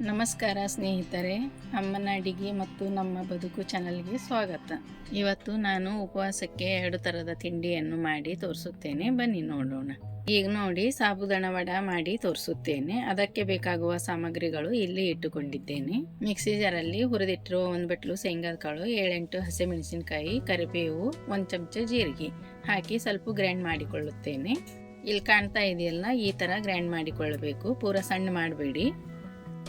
ನಮಸ್ಕಾರ ಸ್ನೇಹಿತರೆ, ಅಮ್ಮನ ಅಡಿಗೆ ಮತ್ತು ನಮ್ಮ ಬದುಕು ಚಾನಲ್ಗೆ ಸ್ವಾಗತ. ಇವತ್ತು ನಾನು ಉಪವಾಸಕ್ಕೆ ಎರಡು ಥರದ ತಿಂಡಿಯನ್ನು ಮಾಡಿ ತೋರಿಸುತ್ತೇನೆ. ಬನ್ನಿ ನೋಡೋಣ. ಈಗ ನೋಡಿ, ಸಾಬುದಾಣ ವಡ ಮಾಡಿ ತೋರಿಸುತ್ತೇನೆ. ಅದಕ್ಕೆ ಬೇಕಾಗುವ ಸಾಮಗ್ರಿಗಳು ಇಲ್ಲಿ ಇಟ್ಟುಕೊಂಡಿದ್ದೇನೆ. ಮಿಕ್ಸಿ ಜಾರಲ್ಲಿ ಹುರಿದಿಟ್ಟಿರುವ ಒಂದು ಬಟ್ಲು ಶೇಂಗಾದ ಕಾಳು ಏಳೆಂಟು ಹಸಿಮೆಣಸಿನಕಾಯಿ, ಕರಿಬೇವು, ಒಂದು ಚಮಚ ಜೀರಿಗೆ ಹಾಕಿ ಸ್ವಲ್ಪ ಗ್ರೈಂಡ್ ಮಾಡಿಕೊಳ್ಳುತ್ತೇನೆ. ಇಲ್ಲಿ ಕಾಣ್ತಾ ಇದೆಯಲ್ಲ, ಈ ಥರ ಗ್ರೈಂಡ್ ಮಾಡಿಕೊಳ್ಳಬೇಕು. ಪೂರ ಸಣ್ಣ ಮಾಡಬೇಡಿ.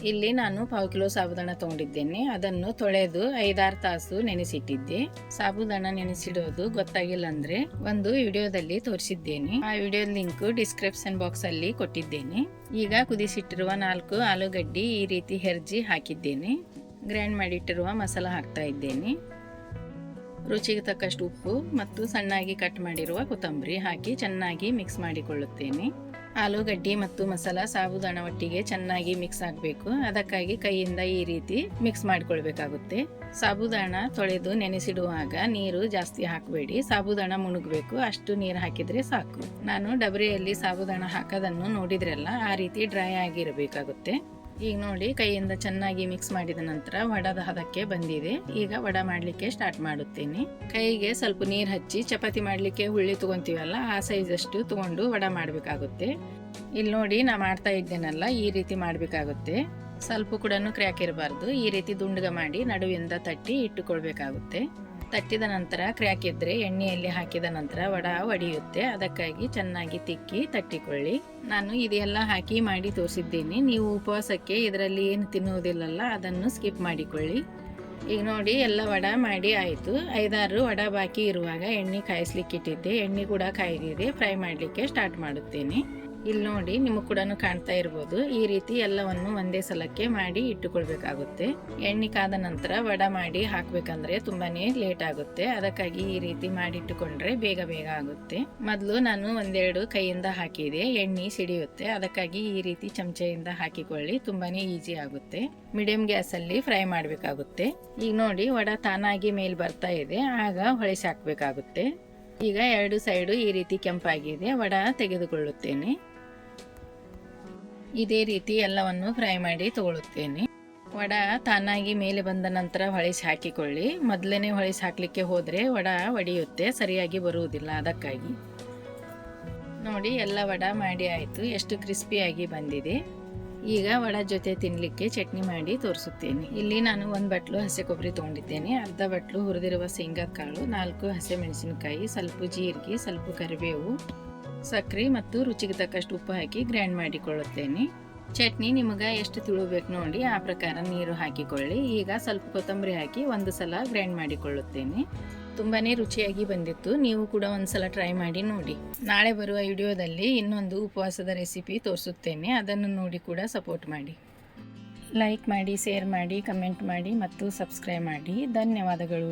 ಇಲ್ಲಿ ನಾನು ಪಾವು ಕಿಲೋ ಸಾಬುದಾಣ ತೊಗೊಂಡಿದ್ದೇನೆ. ಅದನ್ನು ತೊಳೆದು ಐದಾರು ತಾಸು ನೆನೆಸಿಟ್ಟಿದ್ದೆ. ಸಾಬುದಾಣ ನೆನೆಸಿಡೋದು ಗೊತ್ತಾಗಿಲ್ಲ ಅಂದ್ರೆ ಒಂದು ವಿಡಿಯೋದಲ್ಲಿ ತೋರಿಸಿದ್ದೇನೆ. ಆ ವಿಡಿಯೋ ಲಿಂಕ್ ಡಿಸ್ಕ್ರಿಪ್ಷನ್ ಬಾಕ್ಸ್ ಅಲ್ಲಿ ಕೊಟ್ಟಿದ್ದೇನೆ. ಈಗ ಕುದಿಸಿಟ್ಟಿರುವ ನಾಲ್ಕು ಆಲೂಗಡ್ಡಿ ಈ ರೀತಿ ಹೆರ್ಜಿ ಹಾಕಿದ್ದೇನೆ. ಗ್ರೈಂಡ್ ಮಾಡಿಟ್ಟಿರುವ ಮಸಾಲ ಹಾಕ್ತಾ ಇದ್ದೇನೆ. ರುಚಿಗೆ ತಕ್ಕಷ್ಟು ಉಪ್ಪು ಮತ್ತು ಸಣ್ಣಾಗಿ ಕಟ್ ಮಾಡಿರುವ ಕೊತ್ತಂಬರಿ ಹಾಕಿ ಚೆನ್ನಾಗಿ ಮಿಕ್ಸ್ ಮಾಡಿಕೊಳ್ಳುತ್ತೇನೆ. ಆಲೂಗಡ್ಡಿ ಮತ್ತು ಮಸಾಲ ಸಾಬುದಾಣ ಒಟ್ಟಿಗೆ ಚೆನ್ನಾಗಿ ಮಿಕ್ಸ್ ಆಗಬೇಕು. ಅದಕ್ಕಾಗಿ ಕೈಯಿಂದ ಈ ರೀತಿ ಮಿಕ್ಸ್ ಮಾಡಿಕೊಳ್ಬೇಕಾಗುತ್ತೆ. ಸಾಬುದಾಣ ತೊಳೆದು ನೆನೆಸಿಡುವಾಗ ನೀರು ಜಾಸ್ತಿ ಹಾಕಬೇಡಿ. ಸಾಬುದಾಣ ಮುಣುಗಬೇಕು. ಅಷ್ಟು ನೀರು ಹಾಕಿದರೆ ಸಾಕು. ನಾನು ಡಬರಿಯಲ್ಲಿ ಸಾಬುದಾಣ ಹಾಕೋದನ್ನು ನೋಡಿದ್ರಲ್ಲ, ಆ ರೀತಿ ಡ್ರೈ ಆಗಿರಬೇಕಾಗುತ್ತೆ. ಈಗ ನೋಡಿ, ಕೈಯಿಂದ ಚೆನ್ನಾಗಿ ಮಿಕ್ಸ್ ಮಾಡಿದ ನಂತರ ವಡದ ಹದಕ್ಕೆ ಬಂದಿದೆ. ಈಗ ವಡ ಮಾಡಲಿಕ್ಕೆ ಸ್ಟಾರ್ಟ್ ಮಾಡುತ್ತೇನೆ. ಕೈಗೆ ಸ್ವಲ್ಪ ನೀರು ಹಚ್ಚಿ, ಚಪಾತಿ ಮಾಡಲಿಕ್ಕೆ ಹುಳ್ಳಿ ತಗೊಂತೀವಲ್ಲ, ಆ ಸೈಜ್ ಅಷ್ಟು ತಗೊಂಡು ವಡ ಮಾಡಬೇಕಾಗುತ್ತೆ. ಇಲ್ಲಿ ನೋಡಿ, ನಾ ಮಾಡ್ತಾ ಇದ್ದೇನಲ್ಲ, ಈ ರೀತಿ ಮಾಡಬೇಕಾಗುತ್ತೆ. ಸ್ವಲ್ಪ ಕೂಡ ಕ್ರ್ಯಾಕ್ ಇರಬಾರ್ದು. ಈ ರೀತಿ ದುಂಡಗ ಮಾಡಿ, ನಡುವಿಂದ ತಟ್ಟಿ ಇಟ್ಟುಕೊಳ್ಬೇಕಾಗುತ್ತೆ. ತಟ್ಟಿದ ನಂತರ ಕ್ರ್ಯಾಕ್ ಇದ್ದರೆ ಎಣ್ಣೆಯಲ್ಲಿ ಹಾಕಿದ ನಂತರ ವಡ ಒಡೆಯುತ್ತೆ. ಅದಕ್ಕಾಗಿ ಚೆನ್ನಾಗಿ ತಿಕ್ಕಿ ತಟ್ಟಿಕೊಳ್ಳಿ. ನಾನು ಇದೆಲ್ಲ ಹಾಕಿ ಮಾಡಿ ತೋರಿಸಿದ್ದೀನಿ. ನೀವು ಉಪವಾಸಕ್ಕೆ ಇದರಲ್ಲಿ ಏನು ತಿನ್ನುವುದಿಲ್ಲಲ್ಲ, ಅದನ್ನು ಸ್ಕಿಪ್ ಮಾಡಿಕೊಳ್ಳಿ. ಈಗ ನೋಡಿ, ಎಲ್ಲ ವಡ ಮಾಡಿ ಆಯಿತು. ಐದಾರು ವಡ ಬಾಕಿ ಇರುವಾಗ ಎಣ್ಣೆ ಕಾಯಿಸ್ಲಿಕ್ಕೆ ಇಟ್ಟಿದ್ದೆ ಎಣ್ಣೆ ಕೂಡ ಕಾಯ್ದಿದೆ. ಫ್ರೈ ಮಾಡಲಿಕ್ಕೆ ಸ್ಟಾರ್ಟ್ ಮಾಡುತ್ತೇನೆ. ಇಲ್ಲಿ ನೋಡಿ ನಿಮಗೆ ಕೂಡ ಕಾಣ್ತಾ ಇರ್ಬೋದು. ಈ ರೀತಿ ಎಲ್ಲವನ್ನು ಒಂದೇ ಸಲಕ್ಕೆ ಮಾಡಿ ಇಟ್ಟುಕೊಳ್ಬೇಕಾಗುತ್ತೆ. ಎಣ್ಣೆ ಕಾದ ನಂತರ ವಡ ಮಾಡಿ ಹಾಕ್ಬೇಕಂದ್ರೆ ತುಂಬಾನೇ ಲೇಟ್ ಆಗುತ್ತೆ. ಅದಕ್ಕಾಗಿ ಈ ರೀತಿ ಮಾಡಿ ಇಟ್ಟುಕೊಂಡ್ರೆ ಬೇಗ ಬೇಗ ಆಗುತ್ತೆ. ಮೊದಲು ನಾನು ಒಂದೆರಡು ಕೈಯಿಂದ ಹಾಕಿದೆ. ಎಣ್ಣೆ ಸಿಡಿಯುತ್ತೆ. ಅದಕ್ಕಾಗಿ ಈ ರೀತಿ ಚಮಚೆಯಿಂದ ಹಾಕಿಕೊಳ್ಳಿ. ತುಂಬಾನೇ ಈಸಿ ಆಗುತ್ತೆ. ಮೀಡಿಯಂ ಗ್ಯಾಸ್ ಅಲ್ಲಿ ಫ್ರೈ ಮಾಡಬೇಕಾಗುತ್ತೆ. ಈಗ ನೋಡಿ ವಡ ತಾನಾಗಿ ಮೇಲ್ ಬರ್ತಾ ಇದೆ. ಆಗ ಹೊಳಿಸಿ ಹಾಕ್ಬೇಕಾಗುತ್ತೆ. ಈಗ ಎರಡು ಸೈಡು ಈ ರೀತಿ ಕೆಂಪಾಗಿದೆ. ವಡ ತೆಗೆದುಕೊಳ್ಳುತ್ತೇನೆ. ಇದೇ ರೀತಿ ಎಲ್ಲವನ್ನು ಫ್ರೈ ಮಾಡಿ ತಗೊಳ್ಳುತ್ತೇನೆ ವಡ ತಾನಾಗಿ ಮೇಲೆ ಬಂದ ನಂತರ ಹೊಳಿಸಿ ಹಾಕಿಕೊಳ್ಳಿ. ಮೊದಲನೇ ಹೊಳಿಸಿ ಹಾಕಲಿಕ್ಕೆ ಹೋದರೆ ವಡ ಒಡೆಯುತ್ತೆ, ಸರಿಯಾಗಿ ಬರುವುದಿಲ್ಲ ಅದಕ್ಕಾಗಿ. ನೋಡಿ, ಎಲ್ಲ ವಡ ಮಾಡಿ ಆಯಿತು. ಎಷ್ಟು ಕ್ರಿಸ್ಪಿಯಾಗಿ ಬಂದಿದೆ. ಈಗ ವಡ ಜೊತೆ ತಿನ್ನಲಿಕ್ಕೆ ಚಟ್ನಿ ಮಾಡಿ ತೋರಿಸುತ್ತೇನೆ. ಇಲ್ಲಿ ನಾನು ಒಂದು ಬಟ್ಲು ಹಸಿ ಕೊಬ್ಬರಿ ತೊಗೊಂಡಿದ್ದೇನೆ. ಅರ್ಧ ಬಟ್ಲು ಹುರಿದಿರುವ ಶೇಂಗಾ ಕಾಳು ನಾಲ್ಕು ಹಸಿ ಮೆಣಸಿನಕಾಯಿ ಸ್ವಲ್ಪ ಜೀರಿಗೆ, ಸ್ವಲ್ಪ ಕರಿಬೇವು. ಸಕ್ಕರೆ ಮತ್ತು ರುಚಿಗೆ ತಕ್ಕಷ್ಟು ಉಪ್ಪು ಹಾಕಿ ಗ್ರೈಂಡ್ ಮಾಡಿಕೊಳ್ಳುತ್ತೇನೆ. ಚಟ್ನಿ ನಿಮಗೆ ಎಷ್ಟು ತಿಳುಬೇಕು ನೋಡಿ, ಆ ಪ್ರಕಾರ ನೀರು ಹಾಕಿಕೊಳ್ಳಿ. ಈಗ ಸ್ವಲ್ಪ ಕೊತ್ತಂಬರಿ ಹಾಕಿ ಒಂದು ಸಲ ಗ್ರೈಂಡ್ ಮಾಡಿಕೊಳ್ಳುತ್ತೇನೆ. ತುಂಬಾ ರುಚಿಯಾಗಿ ಬಂದಿತ್ತು. ನೀವು ಕೂಡ ಒಂದು ಸಲ ಟ್ರೈ ಮಾಡಿ ನೋಡಿ. ನಾಳೆ ಬರುವ ವಿಡಿಯೋದಲ್ಲಿ ಇನ್ನೊಂದು ಉಪವಾಸದ ರೆಸಿಪಿ ತೋರಿಸುತ್ತೇನೆ. ಅದನ್ನು ನೋಡಿ ಕೂಡ ಸಪೋರ್ಟ್ ಮಾಡಿ. ಲೈಕ್ ಮಾಡಿ ಶೇರ್ ಮಾಡಿ ಕಮೆಂಟ್ ಮಾಡಿ ಮತ್ತು ಸಬ್ಸ್ಕ್ರೈಬ್ ಮಾಡಿ. ಧನ್ಯವಾದಗಳು.